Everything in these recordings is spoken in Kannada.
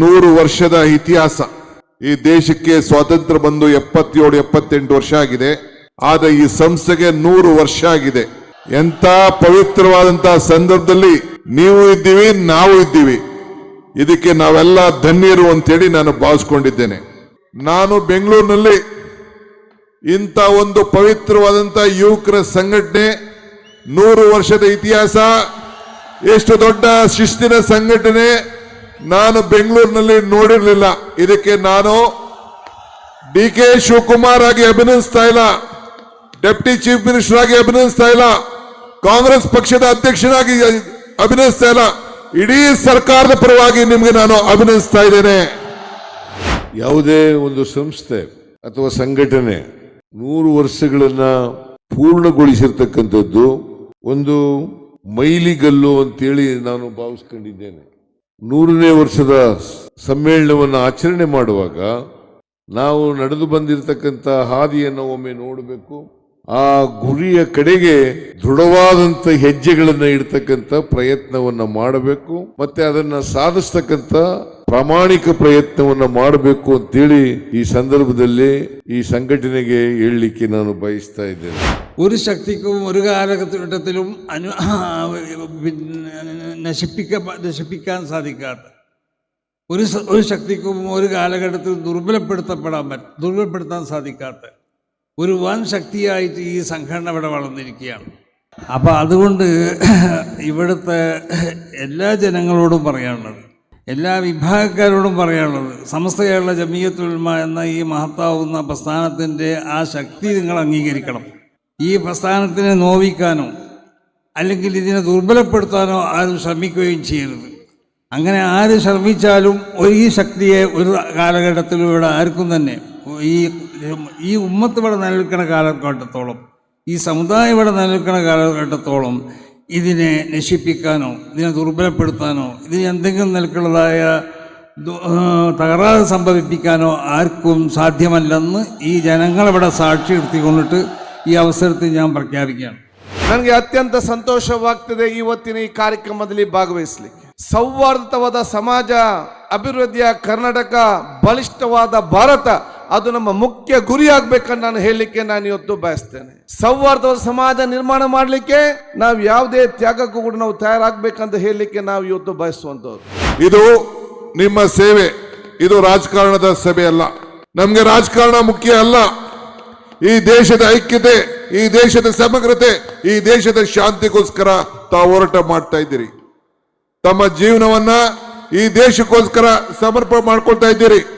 ನೂರು ವರ್ಷದ ಇತಿಹಾಸ ಈ ದೇಶಕ್ಕೆ ಸ್ವಾತಂತ್ರ್ಯ ಬಂದು ಎಪ್ಪತ್ತೇಳು, ಎಪ್ಪತ್ತೆಂಟು ವರ್ಷ ಆಗಿದೆ. ಆದರೆ ಈ ಸಂಸ್ಥೆಗೆ ನೂರು ವರ್ಷ ಆಗಿದೆ. ಎಂತ ಪವಿತ್ರವಾದಂತಹ ಸಂದರ್ಭದಲ್ಲಿ ನೀವು ಇದ್ದೀವಿ, ನಾವು ಇದ್ದೀವಿ. ಇದಕ್ಕೆ ನಾವೆಲ್ಲ ಧನ್ಯರು ಅಂತೇಳಿ ನಾನು ಭಾವಿಸ್ಕೊಂಡಿದ್ದೇನೆ. ನಾನು ಬೆಂಗಳೂರಿನಲ್ಲಿ ಇಂಥ ಒಂದು ಪವಿತ್ರವಾದಂಥ ಯುವಕರ ಸಂಘಟನೆ, ನೂರು ವರ್ಷದ ಇತಿಹಾಸ, ಎಷ್ಟು ದೊಡ್ಡ ಶಿಸ್ತಿನ ಸಂಘಟನೆ ನಾನು ಬೆಂಗಳೂರಿನಲ್ಲಿ ನೋಡಿರಲಿಲ್ಲ. ಇದಕ್ಕೆ ನಾನು ಡಿ ಕೆ ಶಿವಕುಮಾರ್ ಆಗಿ ಅಭಿನಂದಿಸ್ತಾ ಇಲ್ಲ. ಡೆಪ್ಟಿ ಚೀಫ್ ಮಿನಿಸ್ಟರ್ ಆಗಿ ಅಭಿನಂದಿಸ್ತಾ ಇಲ್ಲ. ಕಾಂಗ್ರೆಸ್ ಪಕ್ಷದ ಅಧ್ಯಕ್ಷನಾಗಿ ಅಭಿನಯಿಸ್ತಾ ಇಲ್ಲ. ಇಡೀ ಸರ್ಕಾರದ ಪರವಾಗಿ ನಿಮಗೆ ನಾನು ಅಭಿನಂದಿಸ್ತಾ ಇದ್ದೇನೆ. ಯಾವುದೇ ಒಂದು ಸಂಸ್ಥೆ ಅಥವಾ ಸಂಘಟನೆ ನೂರು ವರ್ಷಗಳನ್ನ ಪೂರ್ಣಗೊಳಿಸಿರ್ತಕ್ಕಂಥದ್ದು ಒಂದು ಮೈಲಿಗಲ್ಲು ಅಂತೇಳಿ ನಾನು ಭಾವಿಸ್ಕೊಂಡಿದ್ದೇನೆ. ನೂರನೇ ವರ್ಷದ ಸಮ್ಮೇಳನವನ್ನು ಆಚರಣೆ ಮಾಡುವಾಗ ನಾವು ನಡೆದು ಬಂದಿರತಕ್ಕಂಥ ಹಾದಿಯನ್ನು ಒಮ್ಮೆ ನೋಡಬೇಕು. ಆ ಗುರಿಯ ಕಡೆಗೆ ದೃಢವಾದಂತ ಹೆಜ್ಜೆಗಳನ್ನು ಇಡ್ತಕ್ಕಂಥ ಪ್ರಯತ್ನವನ್ನು ಮಾಡಬೇಕು. ಮತ್ತೆ ಅದನ್ನು ಸಾಧಿಸ್ತಕ್ಕಂಥ ಪ್ರಾಮಾಣಿಕ ಪ್ರಯತ್ನವನ್ನ ಮಾಡಬೇಕು ಅಂತೇಳಿ ಈ ಸಂದರ್ಭದಲ್ಲಿ ഈ സംഘടനയെ ಹೇಳಲಿಕ್ಕೆ ನಾನು ಬಯಸ್ತಾ ಇದ್ದೇನೆ ഒരു ശക്തിക്കും ഒരു കാലഘട്ടത്തിലും അനു പിന്നെ നശിപ്പിക്ക നശിപ്പിക്കാൻ സാധിക്കാത്ത ഒരു സ- ഒരു ശക്തിക്കും ഒരു കാലഘട്ടത്തിൽ ദുർബലപ്പെടുത്തപ്പെടാൻ പറ്റ ദുർബലപ്പെടുത്താൻ സാധിക്കാത്ത ഒരു വൻ ശക്തിയായിട്ട് ഈ സംഘടന ഇവിടെ വളർന്നിരിക്കുകയാണ് അപ്പോൾ അതുകൊണ്ട് ഇവിടുത്തെ എല്ലാ ജനങ്ങളോടും പറയാനുള്ളത് എല്ലാ വിഭാഗക്കാരോടും പറയാനുള്ളത് സമസ്ത കേരള ജമീയത്തുൽമ എന്ന ഈ മഹത്താവുന്ന പ്രസ്ഥാനത്തിന്റെ ആ ശക്തി നിങ്ങൾ അംഗീകരിക്കണം. ഈ പ്രസ്ഥാനത്തിനെ നോവിക്കാനോ അല്ലെങ്കിൽ ഇതിനെ ദുർബലപ്പെടുത്താനോ ആരും ശ്രമിക്കുകയും ചെയ്യരുത്. അങ്ങനെ ആര് ശ്രമിച്ചാലും ഒരു ഈ ശക്തിയെ ഒരു കാലഘട്ടത്തിലും ഇവിടെ ആർക്കും തന്നെ ഈ ഈ ഉമ്മത്ത് ഇവിടെ നിലനിൽക്കുന്ന കാലഘട്ടത്തോളം ഈ സമുദായം ഇവിടെ നിലനിൽക്കുന്ന കാലഘട്ടത്തോളം ഇതിനെ നശിപ്പിക്കാനോ ഇതിനെ ദുർബലപ്പെടുത്താനോ ഇതിന് എന്തെങ്കിലും നിലക്കുള്ളതായ ദു- ആ, തകരാറ് സംഭവിപ്പിക്കാനോ ആർക്കും സാധ്യമല്ലെന്ന് ഈ ജനങ്ങളിവിടെ സാക്ഷി നിർത്തിക്കൊണ്ടിട്ട് ഈ അവസരത്തിൽ ഞാൻ പ്രഖ്യാപിക്കുകയാണ് ನನಗೆ ಅತ್ಯಂತ ಸಂತೋಷವಾಗ್ತದೆ ಇವತ್ತಿನ ಈ ಕಾರ್ಯಕ್ರಮದಲ್ಲಿ ಭಾಗವಹಿಸಲಿಕ್ಕೆ ಸೌಹಾರ್ದವಾದ ಸಮಾಜ ಅಭಿವೃದ್ಧಿಯ ಕರ್ನಾಟಕ ಬಲಿಷ್ಠವಾದ ಭಾರತ ಅದು ನಮ್ಮ ಮುಖ್ಯ ಗುರಿ ಆಗ್ಬೇಕಂತ ನಾನು ಹೇಳಲಿಕ್ಕೆ ನಾನು ಇವತ್ತು ಬಯಸ್ತೇನೆ. ಸೌಹಾರ್ದ ಸಮಾಜ ನಿರ್ಮಾಣ ಮಾಡಲಿಕ್ಕೆ ನಾವು ಯಾವುದೇ ತ್ಯಾಗಕ್ಕೂ ಕೂಡ ನಾವು ತಯಾರಾಗಬೇಕಂತ ಹೇಳಲಿಕ್ಕೆ ನಾವು ಇವತ್ತು ಬಯಸುವಂಥದ್ದು ಇದು ನಿಮ್ಮ ಸೇವೆ. ಇದು ರಾಜಕಾರಣದ ಸಭೆ ಅಲ್ಲ. ನಮ್ಗೆ ರಾಜಕಾರಣ ಮುಖ್ಯ ಅಲ್ಲ. ಈ ದೇಶದ ಐಕ್ಯತೆ ಈ ದೇಶದ ಸಮಗ್ರತೆ ಈ ದೇಶದ ಶಾಂತಿಗೋಸ್ಕರ ತಾವು ಹೋರಾಟ ಮಾಡ್ತಾ ಇದ್ದೀರಿ. ತಮ್ಮ ಜೀವನವನ್ನ ಈ ದೇಶಕ್ಕೋಸ್ಕರ ಸಮರ್ಪಣೆ ಮಾಡ್ಕೊಳ್ತಾ ಇದ್ದೀರಿ.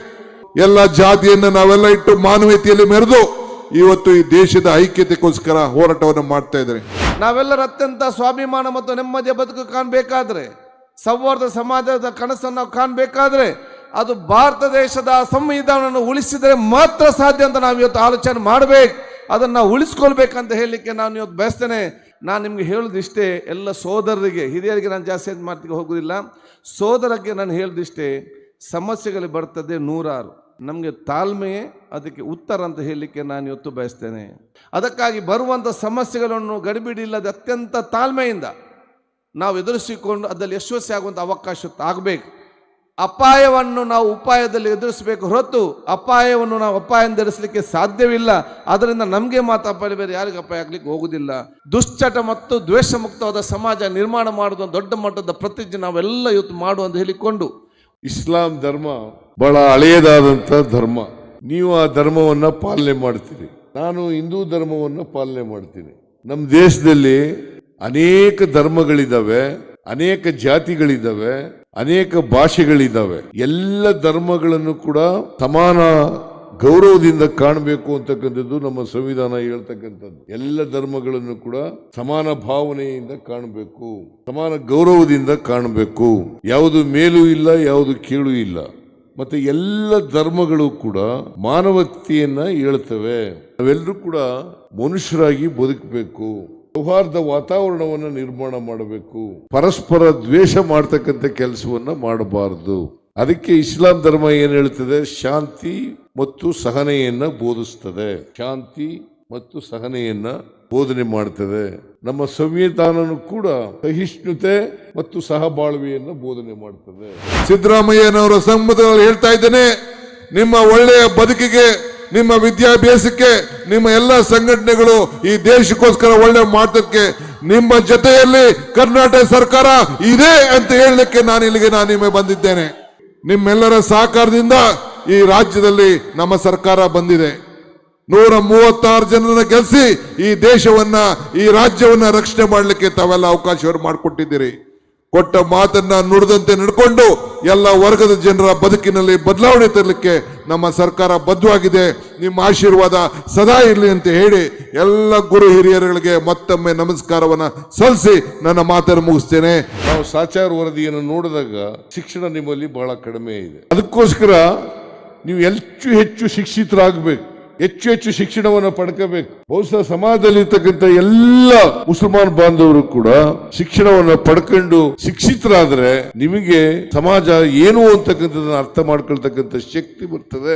ಎಲ್ಲ ಜಾತಿಯನ್ನು ನಾವೆಲ್ಲ ಇಟ್ಟು ಮಾನವೀಯತೆಯಲ್ಲಿ ಮೆರೆದು ಇವತ್ತು ಈ ದೇಶದ ಐಕ್ಯತೆಗೋಸ್ಕರ ಹೋರಾಟವನ್ನು ಮಾಡ್ತಾ ಇದ್ದಾರೆ. ನಾವೆಲ್ಲರೂ ಅತ್ಯಂತ ಸ್ವಾಭಿಮಾನ ಮತ್ತು ನೆಮ್ಮದಿಯ ಬದುಕು ಕಾಣಬೇಕಾದ್ರೆ, ಸೌಹಾರ್ದ ಸಮಾಜದ ಕನಸನ್ನು ನಾವು ಕಾಣಬೇಕಾದ್ರೆ, ಅದು ಭಾರತ ದೇಶದ ಸಂವಿಧಾನವನ್ನು ಉಳಿಸಿದರೆ ಮಾತ್ರ ಸಾಧ್ಯ ಅಂತ ನಾವು ಇವತ್ತು ಆಲೋಚನೆ ಮಾಡಬೇಕು. ಅದನ್ನು ಉಳಿಸ್ಕೊಳ್ಬೇಕಂತ ಹೇಳಲಿಕ್ಕೆ ನಾನು ಇವತ್ತು ಬಯಸ್ತೇನೆ. ನಾನು ನಿಮ್ಗೆ ಹೇಳೋದಿಷ್ಟೇ, ಎಲ್ಲ ಸೋದರರಿಗೆ, ಹಿರಿಯರಿಗೆ ನಾನು ಜಾಸ್ತಿ ಮಾತಿಗೆ ಹೋಗೋದಿಲ್ಲ. ಸೋದರಕ್ಕೆ ನಾನು ಹೇಳೋದಿಷ್ಟೇ ಸಮಸ್ಯೆಗಳು ಬರ್ತದೆ ನೂರಾರು. ನಮಗೆ ತಾಳ್ಮೆಯೇ ಅದಕ್ಕೆ ಉತ್ತರ ಅಂತ ಹೇಳಲಿಕ್ಕೆ ನಾನು ಇವತ್ತು ಬಯಸ್ತೇನೆ. ಅದಕ್ಕಾಗಿ ಬರುವಂಥ ಸಮಸ್ಯೆಗಳನ್ನು ಗಡಿಬಿಡಿ ಇಲ್ಲದೆ ಅತ್ಯಂತ ತಾಳ್ಮೆಯಿಂದ ನಾವು ಎದುರಿಸಿಕೊಂಡು ಅದರಲ್ಲಿ ಯಶಸ್ವಿ ಆಗುವಂಥ ಅವಕಾಶ ಆಗಬೇಕು ಅಪಾಯವನ್ನು ನಾವು ಉಪಾಯದಲ್ಲಿ ಎದುರಿಸಬೇಕು ಹೊರತು ಅಪಾಯವನ್ನು ನಾವು ಅಪಾಯ ಎದುರಿಸಲಿಕ್ಕೆ ಸಾಧ್ಯವಿಲ್ಲ. ಅದರಿಂದ ನಮಗೆ ಮಾತ್ರ ಅಪಾಯ, ಬೇರೆ ಯಾರಿಗೂ ಅಪಾಯ ಆಗಲಿಕ್ಕೆ ಹೋಗುವುದಿಲ್ಲ ದುಶ್ಚಟ ಮತ್ತು ದ್ವೇಷ ಮುಕ್ತವಾದ ಸಮಾಜ ನಿರ್ಮಾಣ ಮಾಡುವ ದೊಡ್ಡ ಮಟ್ಟದ ಪ್ರತಿಜ್ಞೆ ನಾವೆಲ್ಲ ಇವತ್ತು ಮಾಡುವಂತ ಹೇಳಿಕೊಂಡು ಇಸ್ಲಾಂ ಧರ್ಮ ಬಹಳ ಹಳೆಯದಾದಂಥ ಧರ್ಮ. ನೀವು ಆ ಧರ್ಮವನ್ನ ಪಾಲನೆ ಮಾಡ್ತೀರಿ. ನಾನು ಹಿಂದೂ ಧರ್ಮವನ್ನು ಪಾಲನೆ ಮಾಡ್ತೀನಿ. ನಮ್ಮ ದೇಶದಲ್ಲಿ ಅನೇಕ ಧರ್ಮಗಳಿದ್ದಾವೆ ಅನೇಕ ಜಾತಿಗಳಿದ್ದಾವೆ ಅನೇಕ ಭಾಷೆಗಳಿದ್ದಾವೆ ಎಲ್ಲ ಧರ್ಮಗಳನ್ನು ಕೂಡ ಸಮಾನ ಗೌರವದಿಂದ ಕಾಣಬೇಕು ಅಂತಕ್ಕಂಥದ್ದು ನಮ್ಮ ಸಂವಿಧಾನ ಹೇಳ್ತಕ್ಕಂಥದ್ದು. ಎಲ್ಲ ಧರ್ಮಗಳನ್ನು ಕೂಡ ಸಮಾನ ಭಾವನೆಯಿಂದ ಕಾಣಬೇಕು. ಸಮಾನ ಗೌರವದಿಂದ ಕಾಣಬೇಕು. ಯಾವುದು ಮೇಲೂ ಇಲ್ಲ, ಯಾವುದು ಕೀಳು ಇಲ್ಲ. ಮತ್ತೆ ಎಲ್ಲ ಧರ್ಮಗಳು ಕೂಡ ಮಾನವತೆಯನ್ನ ಹೇಳ್ತವೆ. ನಾವೆಲ್ಲರೂ ಕೂಡ ಮನುಷ್ಯರಾಗಿ ಬದುಕಬೇಕು. ಸೌಹಾರ್ದ ವಾತಾವರಣವನ್ನು ನಿರ್ಮಾಣ ಮಾಡಬೇಕು. ಪರಸ್ಪರ ದ್ವೇಷ ಮಾಡ್ತಕ್ಕಂಥ ಕೆಲಸವನ್ನ ಮಾಡಬಾರದು. ಅದಕ್ಕೆ ಇಸ್ಲಾಂ ಧರ್ಮ ಏನು ಹೇಳ್ತದೆ? ಶಾಂತಿ ಮತ್ತು ಸಹನೆಯನ್ನ ಬೋಧಿಸ್ತದೆ. ಶಾಂತಿ ಮತ್ತು ಸಹನೆಯನ್ನ ಬೋಧನೆ ಮಾಡ್ತದೆ. ನಮ್ಮ ಸಂವಿಧಾನನು ಕೂಡ ಸಹಿಷ್ಣುತೆ ಮತ್ತು ಸಹಬಾಳ್ವೆಯನ್ನು ಬೋಧನೆ ಮಾಡ್ತದೆ. ಸಿದ್ದರಾಮಯ್ಯನವರ ಸಂಬಂಧದಲ್ಲಿ ಹೇಳ್ತಾ ಇದ್ದೇನೆ, ನಿಮ್ಮ ಒಳ್ಳೆಯ ಬದುಕಿಗೆ, ನಿಮ್ಮ ವಿದ್ಯಾಭ್ಯಾಸಕ್ಕೆ, ನಿಮ್ಮ ಎಲ್ಲ ಸಂಘಟನೆಗಳು ಈ ದೇಶಕ್ಕೋಸ್ಕರ ಒಳ್ಳೆ ಮಾಡೋದಕ್ಕೆ ನಿಮ್ಮ ಜೊತೆಯಲ್ಲಿ ಕರ್ನಾಟಕ ಸರ್ಕಾರ ಇದೆ ಅಂತ ಹೇಳಲಿಕ್ಕೆ ನಾನು ಇಲ್ಲಿಗೆ ನಾನು ನಿಮಗೆ ಬಂದಿದ್ದೇನೆ. ನಿಮ್ಮೆಲ್ಲರ ಸಹಕಾರದಿಂದ ಈ ರಾಜ್ಯದಲ್ಲಿ ನಮ್ಮ ಸರ್ಕಾರ ಬಂದಿದೆ. ನೂರ ಮೂವತ್ತಾರು ಜನರನ್ನ ಗೆಲ್ಲಿಸಿ ಈ ದೇಶವನ್ನ, ಈ ರಾಜ್ಯವನ್ನ ರಕ್ಷಣೆ ಮಾಡಲಿಕ್ಕೆ ತಾವೆಲ್ಲ ಅವಕಾಶವನ್ನು ಮಾಡಿಕೊಟ್ಟಿದ್ದೀರಿ. ಕೊಟ್ಟ ಮಾತನ್ನ ನುಡಿದಂತೆ ನಡ್ಕೊಂಡು ಎಲ್ಲ ವರ್ಗದ ಜನರ ಬದುಕಿನಲ್ಲಿ ಬದಲಾವಣೆ ತರಲಿಕ್ಕೆ ನಮ್ಮ ಸರ್ಕಾರ ಬದ್ಧವಾಗಿದೆ. ನಿಮ್ಮ ಆಶೀರ್ವಾದ ಸದಾ ಇರಲಿ ಅಂತ ಹೇಳಿ ಎಲ್ಲ ಗುರು ಹಿರಿಯರುಗಳಿಗೆ ಮತ್ತೊಮ್ಮೆ ನಮಸ್ಕಾರವನ್ನು ಸಲ್ಲಿಸಿ ನನ್ನ ಮಾತನ್ನು ಮುಗಿಸ್ತೇನೆ. ನಾವು ಸಾಚಾರ ವರದಿಯನ್ನು ನೋಡಿದಾಗ ಶಿಕ್ಷಣ ನಿಮ್ಮಲ್ಲಿ ಬಹಳ ಕಡಿಮೆ ಇದೆ. ಅದಕ್ಕೋಸ್ಕರ ನೀವು ಹೆಚ್ಚು ಹೆಚ್ಚು ಶಿಕ್ಷಿತರಾಗಬೇಕು. ಹೆಚ್ಚು ಹೆಚ್ಚು ಶಿಕ್ಷಣವನ್ನು ಪಡ್ಕೋಬೇಕು. ಬಹುಶಃ ಸಮಾಜದಲ್ಲಿರ್ತಕ್ಕಂಥ ಎಲ್ಲ ಮುಸಲ್ಮಾನ್ ಬಾಂಧವರು ಕೂಡ ಶಿಕ್ಷಣವನ್ನು ಪಡ್ಕೊಂಡು ಶಿಕ್ಷಿತರಾದ್ರೆ ನಿಮಗೆ ಸಮಾಜ ಏನು ಅಂತಕ್ಕಂಥದ್ದನ್ನು ಅರ್ಥ ಮಾಡ್ಕೊಳ್ತಕ್ಕಂಥ ಶಕ್ತಿ ಬರ್ತದೆ.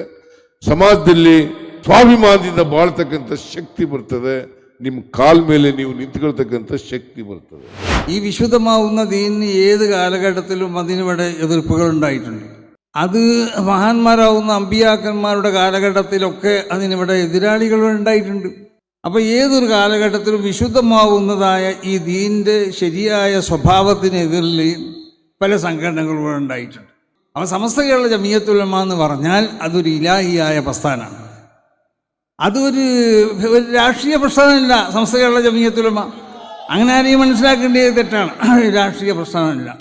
ಸಮಾಜದಲ್ಲಿ ಸ್ವಾಭಿಮಾನದಿಂದ ಬಾಳ್ತಕ್ಕಂಥ ಶಕ್ತಿ ಬರ್ತದೆ. ನಿಮ್ಮ ಕಾಲ್ ಮೇಲೆ ನೀವು ನಿಂತ್ಕೊಳ್ತಕ್ಕಂಥ ಶಕ್ತಿ ಬರ್ತದೆ. ಈ ವಿಶ್ವದ ദീനിന് ഏത് ಮದಿನ അതിനുവേണ്ട എതിർപ്പുകൾ ഉണ്ടായിട്ടുണ്ട് അത് മഹാന്മാരാവുന്ന അമ്പിയാക്കന്മാരുടെ കാലഘട്ടത്തിലൊക്കെ അതിനിവിടെ എതിരാളികൾ ഉണ്ടായിട്ടുണ്ട്. അപ്പോൾ ഏതൊരു കാലഘട്ടത്തിലും വിശുദ്ധമാവുന്നതായ ഈ ദീന്റെ ശരിയായ സ്വഭാവത്തിനെതിരിൽ പല സംഘടനകളും ഉണ്ടായിട്ടുണ്ട്. അപ്പോൾ സമസ്ത കേരള ജമിയത്തുലമ എന്ന് പറഞ്ഞാൽ അതൊരു ഇലാഹിയായ പ്രസ്ഥാനമാണ്. അതൊരു ഒരു രാഷ്ട്രീയ പ്രസ്ഥാനമല്ല സമസ്ത കേരള ജമിയത്തുലമ. അങ്ങനെ ആരെയും മനസ്സിലാക്കേണ്ടത് തെറ്റാണ്. രാഷ്ട്രീയ പ്രസ്ഥാനമല്ല.